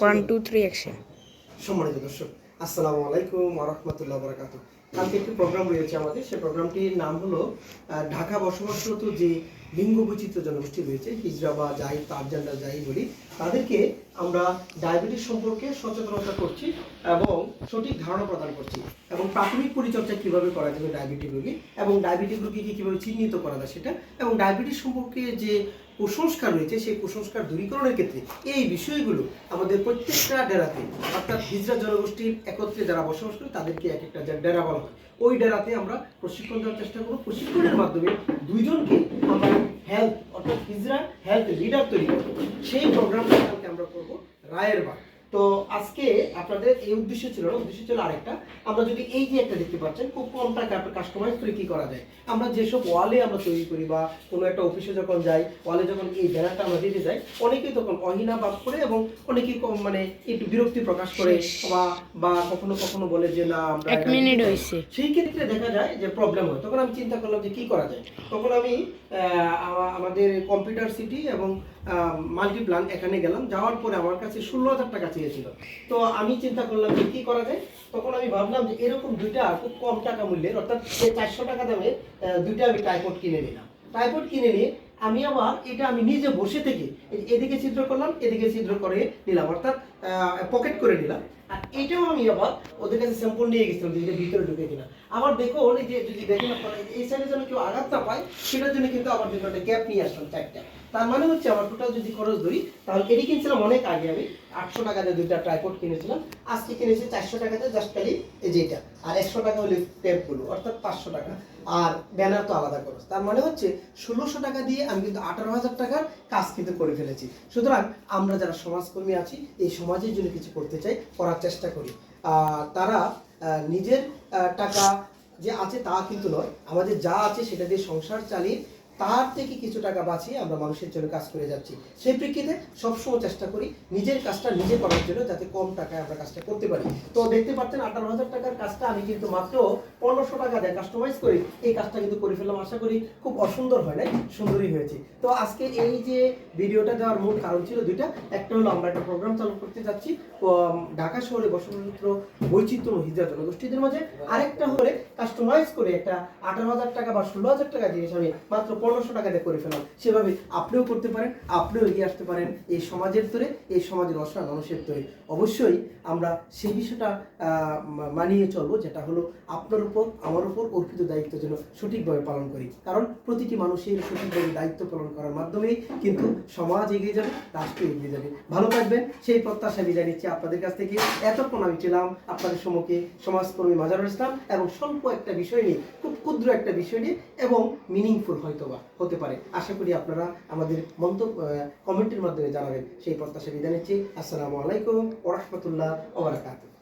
One two three action সম্মানিত দর্শক আসসালামু আলাইকুম আরহামতুল্লাহ বারাকাতু কালকে একটি প্রোগ্রাম রয়েছে আমাদের সেই প্রোগ্রামটির নাম হলো ঢাকা বসবাসরত যে লিঙ্গ বৈচিত্র্য জনগোষ্ঠী রয়েছে হিজরা বা যাই তারজান্ডা যাই বলি, তাদেরকে আমরা ডায়াবেটিস সম্পর্কে সচেতনতা করছি এবং সঠিক ধারণা প্রদান করছি এবং প্রাথমিক পরিচর্যা কীভাবে করা যাবে ডায়াবেটিক রোগী এবং ডায়াবেটিক রোগীকে কীভাবে চিহ্নিত করা যায় সেটা এবং ডায়াবেটিস সম্পর্কে যে কুসংস্কার রয়েছে, সেই কুসংস্কার দূরীকরণের ক্ষেত্রে এই বিষয়গুলো আমাদের প্রত্যেকটা ডেরাতে, অর্থাৎ হিজরা জনগোষ্ঠীর একত্রে যারা বসবাস করে তাদেরকে এক একটা ডেরা বলা হয়। ওই ডেরাতে আমরা প্রশিক্ষণ দেওয়ার চেষ্টা করব। প্রশিক্ষণের মাধ্যমে দুইজনকে আমরা হেলথ অর্থাৎ হিজরা হেলথ লিডার তৈরি সেই প্রোগ্রামটা আমরা করব রায়ের বাগ তো আজকে আপনাদের এই উদ্দেশ্য ছিল না উদ্দেশ্য ছিল আরেকটা। আমরা যদি এই যে একটা দেখতে পাচ্ছেন খুব কম টাকা আপনার কাস্টমাইজ করে কি করা যায়? আমরা যেসব ওয়ালে আমরা তৈরি করি বা কোনো একটা অফিসে যখন যাই ওয়ালে যখন এই ব্যানারটা আমরা দিতে যাই অনেকেই তখন অহিনা ভাব করে এবং অনেকেই কম মানে একটু বিরক্তি প্রকাশ করে বা বা কখনো কখনো বলে যে না আমরা এক মিনিট হয়েছে সেই ক্ষেত্রে দেখা যায় যে প্রবলেম হয়। তখন আমি চিন্তা করলাম যে কি করা যায়? তখন আমি আমাদের কম্পিউটার সিটি এবং মাল্টিপ্লান এখানে গেলাম। যাওয়ার পরে আমার কাছে ষোলো হাজার টাকা চেয়েছিল তো আমি চিন্তা করলাম যে কি করা যায়? তখন আমি ভাবলাম যে এরকম দুইটা খুব কম টাকা মূল্যের, অর্থাৎ চারশো টাকা দামে দুইটা আমি টাইপড কিনে নিলাম। টাইপড কিনে নিয়ে আমি আবার এটা আমি নিজে বসে থেকে এদিকে ছিদ্র করলাম, এদিকে ছিদ্র করে নিলাম, অর্থাৎ পকেট করে নিলাম। আর এটাও আমি আবার ওদের কাছে স্যাম্পল নিয়ে গেছিলাম যে ভিতরে ঢুকে কিনা। আবার দেখুন এই যে যদি দেখেন, এই সাইডে যেন কেউ আঘাত না পায়, সেটার জন্য কিন্তু আবার একটা গ্যাপ নিয়ে আসলাম চারটা। তার মানে হচ্ছে আমার টোটাল যদি খরচ ধরি, তাহলে এটি কিনছিলাম অনেক আগে আমি, আটশো টাকা দিয়ে দুইটা ট্রাইপড কিনেছিলাম। আজকে কিনেছি চারশো টাকাতে জাস্ট খালি এই যেটা। আর একশো টাকা হলে টেপগুলো অর্থাৎ পাঁচশো টাকা। আর ব্যানার তো আলাদা খরচ। তার মানে হচ্ছে ষোলোশো টাকা দিয়ে আমি কিন্তু আঠারো হাজার টাকার কাজ কিন্তু করে ফেলেছি। সুতরাং আমরা যারা সমাজকর্মী আছি, এই সমাজের জন্য কিছু করতে চাই, করার চেষ্টা করি। তারা নিজের টাকা যে আছে তা কিন্তু নয়, আমাদের যা আছে সেটা দিয়ে সংসার চালিয়ে তার থেকে কিছু টাকা বাঁচিয়ে আমরা মানুষের জন্য কাজ করে যাচ্ছি। সেই প্রেক্ষিতে সবসময় চেষ্টা করি নিজের কাজটা নিজে করার জন্য যাতে কম টাকায় আমরা কাজটা করতে পারি। তো দেখতে পাচ্ছেন আঠারো হাজার টাকার কাজটা আমি কিন্তু মাত্র পনেরোশো টাকা দেয় কাস্টমাইজ করে। এই কাজটা কিন্তু করে ফেললাম, আশা করি খুব অসুন্দর হয় নাই, সুন্দরই হয়েছে। তো আজকে এই যে ভিডিওটা দেওয়ার মূল কারণ ছিল দুইটা। একটা হলো আমরা একটা প্রোগ্রাম চালু করতে যাচ্ছি ঢাকা শহরে বসবাসরত বৈচিত্র্য হিজা জনগোষ্ঠীদের মাঝে। আরেকটা হলে কাস্টমাইজ করে একটা আঠারো হাজার টাকা বা ষোলো হাজার টাকা জিনিস আমি মাত্র পনেরোশো টাকা দিয়ে করে ফেলাম সেভাবে আপনিও করতে পারেন, আপনিও এগিয়ে আসতে পারেন এই সমাজের তরে, এই সমাজের অসহায় মানুষের তরে। অবশ্যই আমরা সেই বিষয়টা মানিয়ে চলবো, যেটা হলো আপনার উপর, আমার উপর অর্পিত দায়িত্ব যেন সঠিকভাবে পালন করি। কারণ প্রতিটি মানুষের সঠিকভাবে দায়িত্ব পালন করার মাধ্যমেই কিন্তু সমাজ এগিয়ে যাবে, রাষ্ট্র এগিয়ে যাবে। ভালো থাকবেন, সেই প্রত্যাশা বিদায় নিচ্ছি আপনাদের কাছ থেকে। এতক্ষণ আমি ছিলাম আপনাদের সম্মুখে সমাজকর্মী মাজারুল ইসলাম এবং স্বল্প একটা বিষয় নিয়ে, খুব ক্ষুদ্র একটা বিষয় নিয়ে এবং মিনিংফুল হয়তোবা। হতে পারে। আশা করি আপনারা আমাদের মন্তব্য কমেন্টের মাধ্যমে জানাবেন। সেই প্রত্যাশা বিদায় নিচ্ছি। আসসালামু আলাইকুম ওরহমতুল্লাহ ওবরাকাতুহ